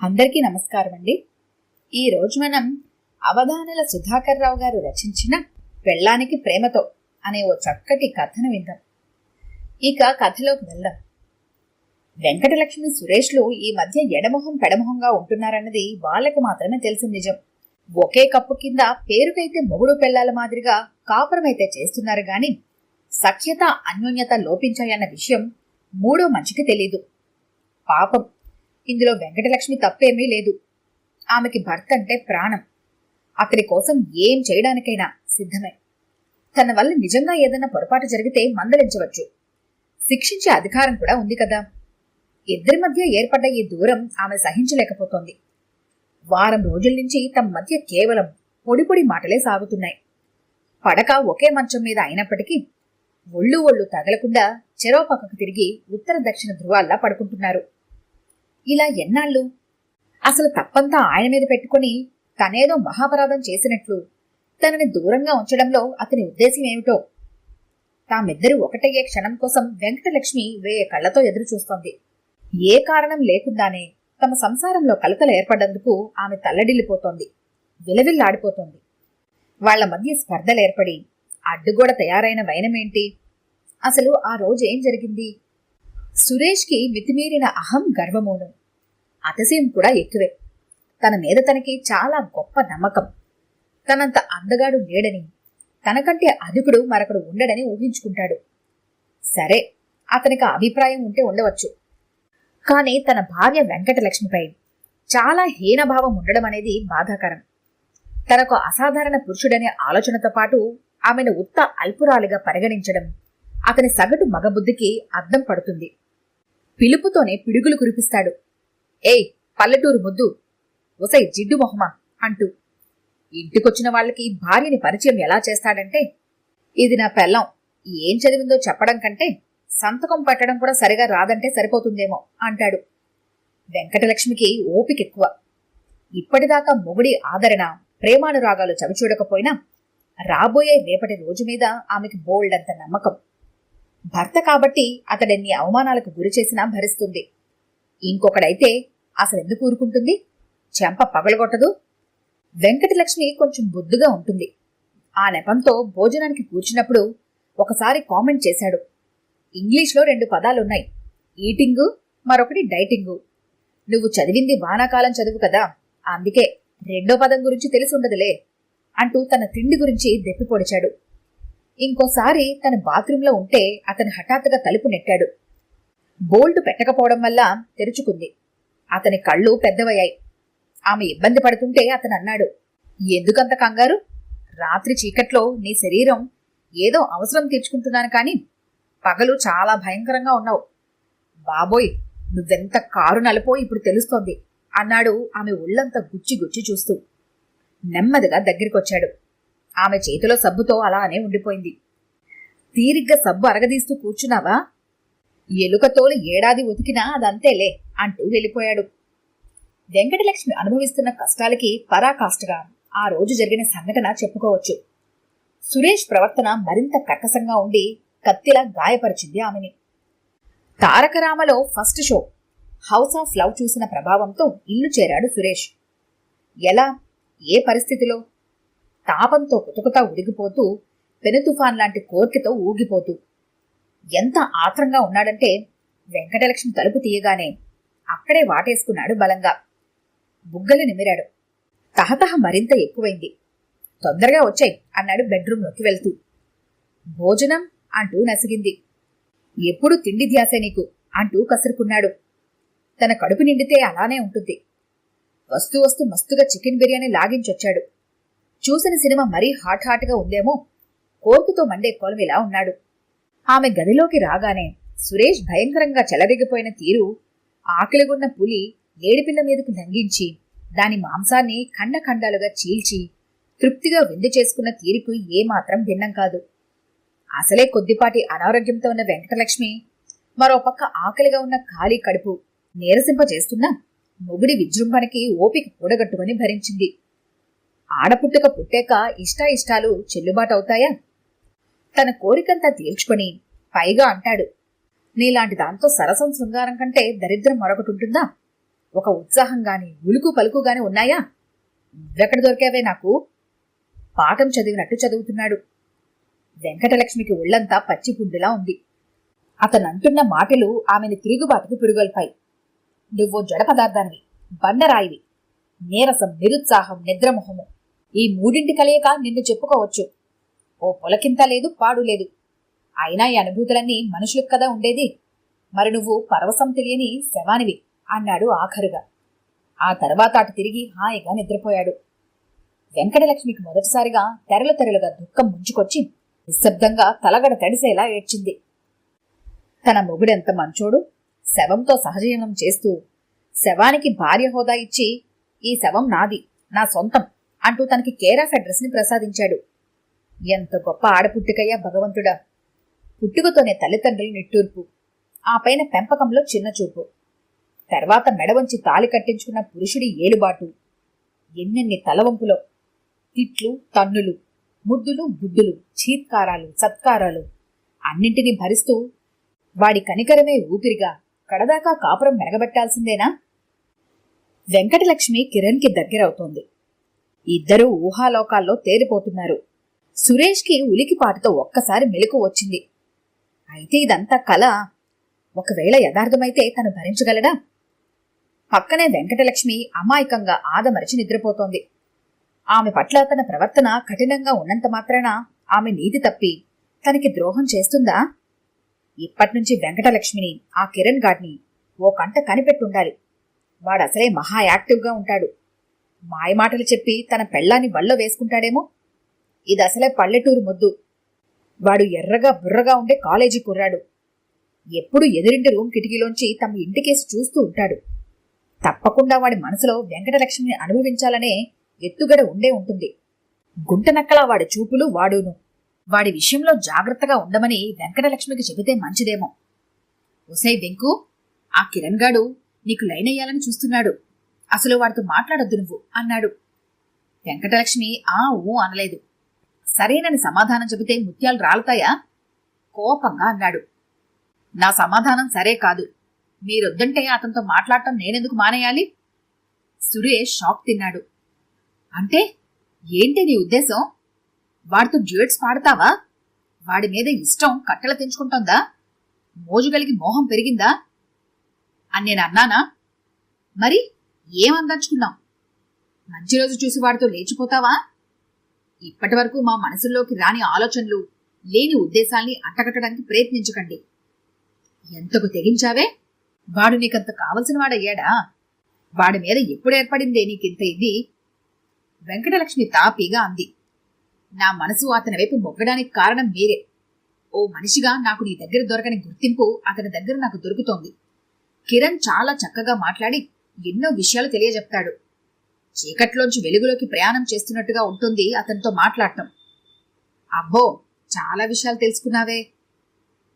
అందరికీ నమస్కారం అండి ఈ రోజు మనం అవధానుల సుధాకర్ రావు గారు రచించిన పెళ్ళానికి ప్రేమతో అనే ఓ చక్కటి కథను విందాం. ఇక కథలోకి వెళ్దాం. వెంకటలక్ష్మి సురేష్లు ఈ మధ్య ఎడమొహం పెడమొహంగా ఉంటున్నారన్నది వాళ్ళకి మాత్రమే తెలిసిన నిజం. ఒకే కప్పు కింద పేరుకైతే మొగుడు పెళ్ళాల మాదిరిగా కాపురమైతే చేస్తున్నారు గాని సఖ్యత అన్యోన్యత లోపించాయన్న విషయం మూడో మనిషికి తెలీదు. పాపం ఇందులో వెంకటలక్ష్మి తప్పేమీ లేదు. ఆమెకి భర్త అంటే ప్రాణం. అతడి కోసం ఏం చేయడానికైనా సిద్ధమే. తన వల్ల నిజంగా ఏదైనా పొరపాటు జరిగితే మందలించవచ్చు. శిక్షించే అధికారం కూడా ఉంది కదా. ఇద్దరి మధ్య ఏర్పడ్డ ఈ దూరం ఆమె సహించలేకపోతోంది. వారం రోజుల నుంచి తమ మధ్య కేవలం పొడి పొడి మాటలే సాగుతున్నాయి. పడక ఒకే మంచం మీద అయినప్పటికీ ఒళ్ళు ఒళ్ళు తగలకుండా చెరో పక్కకు తిరిగి ఉత్తర దక్షిణ ధృవాల్లా పడుకుంటున్నారు. ఇలా ఎన్నాళ్ళు? అసలు తప్పంతా ఆయన మీద పెట్టుకుని తనేదో మహాపరాధం చేసినట్లు. తనని దూరంగా ఉంచడంలో అతని ఉద్దేశం ఏమిటో? తామిద్దరూ ఒకటయ్యే క్షణం కోసం వెంకటలక్ష్మి వేయ కళ్ళతో ఎదురు చూస్తోంది ఏ కారణం లేకుండానే తమ సంసారంలో కలతలు ఏర్పడ్డందుకు ఆమె తల్లడిల్లిపోతోంది. విలవిల్లాడిపోతోంది. వాళ్ళ మధ్య స్పర్ధలేర్పడి అడ్డుగోడ తయారైన వైనమేంటి? అసలు ఆ రోజు ఏం జరిగింది? సురేష్కి మితిమీరిన అహం గర్వమోను అతిశయం కూడా ఎక్కువే. తన మీద తనకి చాలా గొప్ప నమ్మకం. తనంత అందగాడు లేడని తనకంటే అధికుడు మరొకడు ఉండడని ఊహించుకుంటాడు. సరే అతనికి అభిప్రాయం ఉంటే ఉండవచ్చు. కానీ తన భార్య వెంకటలక్ష్మిపై చాలా హీనభావం ఉండడం అనేది బాధాకరం. తనకు అసాధారణ పురుషుడనే ఆలోచనతో పాటు ఆమెను ఉత్త అల్పురాలిగా పరిగణించడం అతని సగటు మగబుద్ధికి అద్దం పడుతుంది. పిలుపుతోనే పిడుగులు కురిపిస్తాడు. ఏయ్ పల్లెటూరు ముద్దు. ఒసై జిడ్డు మొహమా అంటూ. ఇంటికొచ్చిన వాళ్ళకి భార్యని పరిచయం ఎలా చేస్తాడంటే ఇది నా పెళ్ళం. ఏం చదివిందో చెప్పడం కంటే సంతకం పెట్టడం కూడా సరిగా రాదంటే సరిపోతుందేమో అంటాడు. వెంకటలక్ష్మికి ఓపికెక్కువ ఇప్పటిదాకా మొగుడి ఆదరణ ప్రేమానురాగాలు చవిచూడకపోయినా రాబోయే రేపటి రోజు మీద ఆమెకి బోల్డంత నమ్మకం. భర్త కాబట్టి అతడెన్ని అవమానాలకు గురి చేసినా భరిస్తుంది. ఇంకొకడైతే అసలెందుకు ఊరుకుంటుంది? చెంప పగలగొట్టదు. వెంకటలక్ష్మి కొంచెం బొద్దుగా ఉంటుంది. ఆ నెపంతో భోజనానికి కూర్చున్నప్పుడు ఒకసారి కామెంట్ చేశాడు. ఇంగ్లీష్లో రెండు పదాలున్నాయి. ఈటింగు మరొకటి డైటింగు. నువ్వు చదివింది వానాకాలం చదువు కదా అందుకే రెండో పదం గురించి తెలిసి ఉండదులే అంటూ తన తిండి గురించి దెప్పి పొడిచాడు ఇంకోసారి తన బాత్రూంలో ఉంటే అతను హఠాత్తుగా తలుపు నెట్టాడు. బోల్ట్ పెట్టకపోవడం వల్ల తెరుచుకుంది. అతని కళ్ళు పెద్దవయ్యాయి. ఆమె ఇబ్బంది పడుతుంటే అతను అన్నాడు ఎందుకంత కంగారు? రాత్రి చీకట్లో నీ శరీరం ఏదో అవసరం తీర్చుకుంటున్నాను కానీ పగలు చాలా భయంకరంగా ఉన్నావు. బాబోయ్ నువ్వెంత కారు నలిపో ఇప్పుడు తెలుస్తోంది అన్నాడు ఆమె ఒళ్ళంతా గుచ్చి గుచ్చి చూస్తూ. నెమ్మదిగా దగ్గరికొచ్చాడు. ఆమె చేతిలో సబ్బుతో అలానే ఉండిపోయింది. తీరిగ్గా సబ్బు అరగదీస్తూ కూర్చున్నావా? ఎలుకతోలు ఏడాది ఉతికినా అదంతేలే అంటూ వెళ్ళిపోయాడు. వెంకటలక్ష్మి అనుభవిస్తున్న కష్టాలకి పరాకాష్ఠగా ఆ రోజు జరిగిన సంఘటన చెప్పుకోవచ్చు. సురేష్ ప్రవర్తన మరింత కక్కసంగా ఉండి కత్తిలా గాయపరిచింది ఆమెని. తారకరామలో first show house of love చూసిన ప్రభావంతో ఇల్లు చేరాడు సురేష్. ఎలా? ఏ పరిస్థితిలో? తాపంతో కుతుకుతా ఉడిగిపోతూ పెనుతుఫాన్ లాంటి కోర్కెతో ఊగిపోతూ. ఎంత ఆత్రంగా ఉన్నాడంటే వెంకటలక్ష్మి తలుపు తీయగానే అక్కడే వాటేసుకున్నాడు బలంగా. బుగ్గలు నిమిరాడు. తహతహ మరింత ఎక్కువైంది. తొందరగా వచ్చాయి అన్నాడు బెడ్రూంలోకి వెళ్తూ. భోజనం అంటూ నసిగింది. ఎప్పుడు తిండి ధ్యాసే నీకు అంటూ కసురుకున్నాడు. తన కడుపు నిండితే అలానే ఉంటుంది. వస్తూ వస్తూ మస్తుగా చికెన్ బిర్యానీ లాగించొచ్చాడు. చూసిన సినిమా మరీ హాట్ హాట్గా ఉందేమో? కోర్కుతో మండే కొలవిలా ఉన్నాడు. ఆమె గదిలోకి రాగానే సురేష్ భయంకరంగా చెలరిగిపోయిన తీరు ఆకలిగొన్న పులి ఏడిపిల్ల మీదకు లంఘించి దాని మాంసాన్ని ఖండఖండాలుగా చీల్చి తృప్తిగా విందు చేసుకున్న తీరుకు ఏమాత్రం భిన్నం కాదు. అసలే కొద్దిపాటి అనారోగ్యంతో ఉన్న వెంకటలక్ష్మి మరోపక్క ఆకలిగా ఉన్న ఖాళీ కడుపు నీరసింపజేస్తున్నా మొగుడి విజృంభణకి ఓపిక కూడగట్టుకుని భరించింది. ఆడపుట్టుక పుట్టాక ఇష్టాయిష్టాలు చెల్లుబాటవుతాయా? తన కోరికంతా తీర్చుకొని పైగా అంటాడు నీలాంటి దాంతో సరసం శృంగారం కంటే దరిద్రం మరొకటి ఉంటుందా? ఒక ఉత్సాహం గాని ఉలుకు పలుకు గాని ఉన్నాయా? ఎక్కడ దొరికావే నాకు? పాఠం చదివినట్టు చదువుతున్నాడు. వెంకటలక్ష్మికి ఒళ్ళంతా పచ్చిపుండులా ఉంది. అతనంటున్న మాటలు ఆమెను తిరుగుబాటుకు పిరుగొల్పాయి నువ్వు జడ పదార్థానివి బండరాయివి నీరసం నిరుత్సాహం నిద్రమొహము. ఈ మూడింటి కలయిక నిన్ను చెప్పుకోవచ్చు. ఓ పొలకింత లేదు పాడు లేదు. అయినా ఈ అనుభూతులన్నీ మనుషులకు కదా ఉండేది? మరి నువ్వు పరవశం తెలియని శవానివి అన్నాడు ఆఖరుగా. ఆ తర్వాత అటు తిరిగి హాయిగా నిద్రపోయాడు. వెంకటలక్ష్మికి మొదటిసారిగా తెరలు తెరలుగా దుఃఖం ముంచుకొచ్చి నిశ్శబ్దంగా తలగడ తడిసేలా ఏడ్చింది. తన మొగుడెంత మంచోడు? శవంతో సహజీవనం చేస్తూ శవానికి భార్య హోదా ఇచ్చి ఈ శవం నాది నా సొంతం. అంటూ తనకి కేర్ ఆఫ్ అడ్రస్ని ప్రసాదించాడు. ఎంత గొప్ప ఆడపుట్టుకయ్యా భగవంతుడా! పుట్టుకతోనే తల్లిదండ్రులు నిట్టూర్పు ఆ పైన పెంపకంలో చిన్న చూపు. తర్వాత మెడవంచి తాలి కట్టించుకున్న పురుషుడి ఏలుబాటు. ఎన్నెన్ని తలవంపులో! తిట్లు తన్నులు ముద్దులు బుద్ధులు చీత్కారాలు సత్కారాలు. అన్నింటినీ భరిస్తూ వాడి కనికరమే ఊపిరిగా కడదాకా కాపురం మెరగబెట్టాల్సిందేనా? వెంకటలక్ష్మి కిరణ్కి దగ్గరవుతోంది. ఇద్దరూ ఊహాలోకాల్లో తేలిపోతున్నారు సురేష్కి ఉలికిపాటుతో ఒక్కసారి మెలకు వచ్చింది. అయితే ఇదంతా కళ ఒకవేళ యథార్థమైతే తను భరించగలడా? పక్కనే వెంకటలక్ష్మి అమాయకంగా ఆదమరిచి నిద్రపోతోంది. ఆమె పట్ల తన ప్రవర్తన కఠినంగా ఉన్నంత మాత్రాన ఆమె నీతి తప్పి తనకి ద్రోహం చేస్తుందా? ఇప్పట్నుంచి వెంకటలక్ష్మిని ఆ కిరణ్ గాడ్ని ఓ కంట కనిపెట్టుండాలి. వాడసలే మహా యాక్టివ్గా ఉంటాడు. మాయమాటలు చెప్పి తన పెళ్ళాన్ని బళ్ళో వేసుకుంటాడేమో? ఇది అసలే పల్లెటూరు మొద్దు. వాడు ఎర్రగా బుర్రగా ఉండే కాలేజీ కుర్రాడు. ఎప్పుడు ఎదురింటి రూమ్ కిటికీలోంచి తమ ఇంటికేసి చూస్తూ ఉంటాడు. తప్పకుండా వాడి మనసులో వెంకటలక్ష్మిని అనుభవించాలనే ఎత్తుగడ ఉండే ఉంటుంది. గుంటనక్కలా వాడి చూపులు వాడును. వాడి విషయంలో జాగ్రత్తగా ఉండమని వెంకటలక్ష్మికి చెబితే మంచిదేమో. ఒసై వెంకు ఆ కిరణ్ గాడు నీకు లైన్ అయ్యాలని చూస్తున్నాడు. అసలు వాడితో మాట్లాడొద్దు నువ్వు అన్నాడు. వెంకటలక్ష్మి ఆ ఊ అనలేదు. సరేనని సమాధానం చెబితే ముత్యాలు రాలుతాయా? కోపంగా అన్నాడు. నా సమాధానం సరే కాదు. మీరొద్దంటే అతనితో మాట్లాడటం నేనెందుకు మానేయాలి? సురేష్ షాక్ తిన్నాడు. అంటే ఏంటి నీ ఉద్దేశం? వాడితో డ్యూయట్స్ పాడతావా? వాడి మీద ఇష్టం కట్టెల తెంచుకుంటోందా? మోజుగలిగి మోహం పెరిగిందా? అని నేను అన్నానా? మరి ఏమందర్చుకున్నాం మంచి రోజు చూసి వాడితో లేచిపోతావా? ఇప్పటి వరకు మా మనసుల్లోకి రాని ఆలోచనలు లేని ఉద్దేశాల్ని అంటగట్టడానికి ప్రయత్నించకండి. ఎంతకు తెగించావే? వాడు నీకంత కావలసిన వాడయ్యాడా వాడి మీద ఎప్పుడు ఏర్పడిందే నీకింత ఇది? వెంకటలక్ష్మి తాపీగా అంది. నా మనసు అతని వైపు మొగ్గడానికి కారణం మీరే. ఓ మనిషిగా నాకు నీ దగ్గర దొరకని గుర్తింపు అతని దగ్గర నాకు దొరుకుతోంది. కిరణ్ చాలా చక్కగా మాట్లాడి ఎన్నో విషయాలు తెలియజెప్తాడు. చీకట్లోంచి వెలుగులోకి ప్రయాణం చేస్తున్నట్టుగా ఉంటుంది అతనితో మాట్లాడటం. అబ్బో చాలా విషయాలు తెలుసుకున్నావే.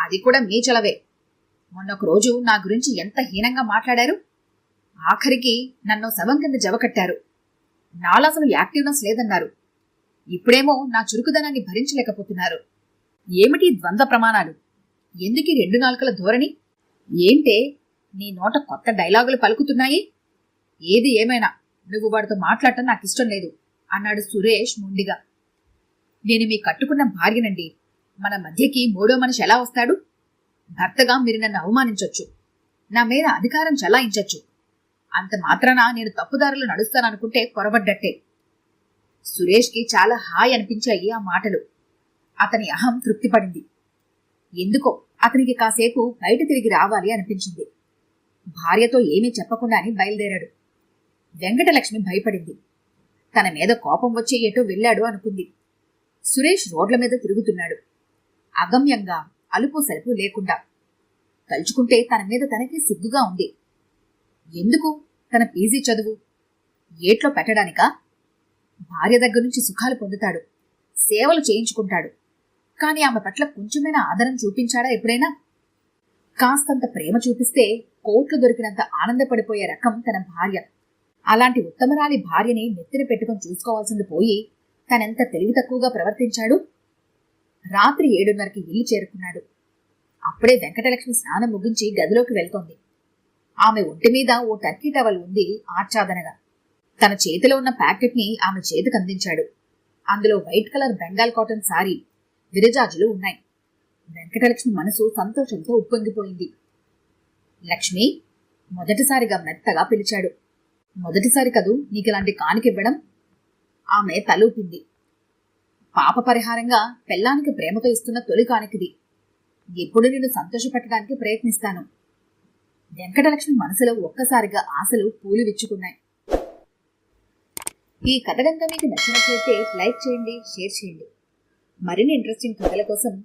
అది కూడా మీ చలవే. మొన్న ఒక రోజు నా గురించి ఎంత హీనంగా మాట్లాడారు? ఆఖరికి నన్ను శవం కింద జవకట్టారు నాలో అసలు యాక్టివ్నెస్ లేదన్నారు. ఇప్పుడేమో నా చురుకుదనాన్ని భరించలేకపోతున్నారు. ఏమిటి ద్వంద్వ ప్రమాణాలు? ఎందుకు రెండు నాలుకల ధోరణి? ఏంటే నీ నోట కొత్త డైలాగులు పలుకుతున్నాయి? ఏది ఏమైనా? నువ్వు వాడితో మాట్లాడటం నాకు ఇష్టం లేదు అన్నాడు సురేష్ మొండిగా. నేను మీ కట్టుకున్న భార్యనండి. మన మధ్యకి మూడో మనిషి ఎలా వస్తాడు? భర్తగా మీరు నన్ను అవమానించవచ్చు నా మీద అధికారం చలాయించవచ్చు అంత మాత్రాన నేను తప్పుదారులు నడుస్తాననుకుంటే పొరబడ్డట్టే. సురేష్కి చాలా హాయ్ అనిపించాయి ఆ మాటలు. అతని అహం తృప్తిపడింది. ఎందుకో అతనికి కాసేపు బయట తిరిగి రావాలి అనిపించింది. భార్యతో ఏమీ చెప్పకుండానే బయలుదేరాడు. వెంకటలక్ష్మి భయపడింది. తన మీద కోపం వచ్చి ఎటో వెళ్ళాడు అనుకుంది. సురేష్ రోడ్ల మీద తిరుగుతున్నాడు. అగమ్యంగా అలుపు సలుపు లేకుండా. తలుచుకుంటే తన మీద తనకి సిగ్గుగా ఉంది. ఎందుకు? తన పీజీ చదువు. ఏట్లో పెట్టడానికా? భార్య దగ్గర నుంచి సుఖాలు పొందుతాడు. సేవలు చేయించుకుంటాడు. కానీ ఆమె పట్ల కొంచెమైనా ఆదరణ చూపించాడా ఎప్పుడైనా? కాస్తంత ప్రేమ చూపిస్తే కోట్లు దొరికినంత ఆనందపడిపోయే రకం తన భార్య. అలాంటి ఉత్తమరాలి భార్యని నెత్తిన పెట్టుకొని చూసుకోవాల్సింది పోయి తనెంత తెలివి తక్కువగా ప్రవర్తించాడు? రాత్రి ఏడున్నరకి ఇల్లు చేరుకున్నాడు. అప్పుడే వెంకటలక్ష్మి స్నానం ముగించి గదిలోకి వెళ్తోంది. ఆమె ఒంటి మీద ఓ టర్కీ టవల్ ఉంది ఆచ్ఛాదనగా. తన చేతిలో ఉన్న ప్యాకెట్ని ఆమె చేతికి అందించాడు. అందులో white colour Bengal cotton sari విరజాజులు ఉన్నాయి. వెంకటలక్ష్మి మనసు సంతోషంతో ఉప్పొంగిపోయింది. లక్ష్మి మొదటిసారిగా మెత్తగా పిలిచాడు. మొదటిసారి కదూ నీకులాంటి కానికివ్వడం ఆమె తలూపింది. పాప పరిహారంగా పెళ్ళానికి ప్రేమతో ఇస్తున్న తొలి కానికిది. ఎప్పుడు నిన్ను సంతోషపెట్టడానికి ప్రయత్నిస్తాను? వెంకటలక్ష్మి మనసులో ఒక్కసారిగా ఆశలు పూలు విచ్చుకున్నాయి ఈ కథ కనుక మీకు నచ్చినట్లయితే లైక్ చేయండి షేర్ చేయండి. మరిన్ని ఇంట్రెస్టింగ్ కథల కోసం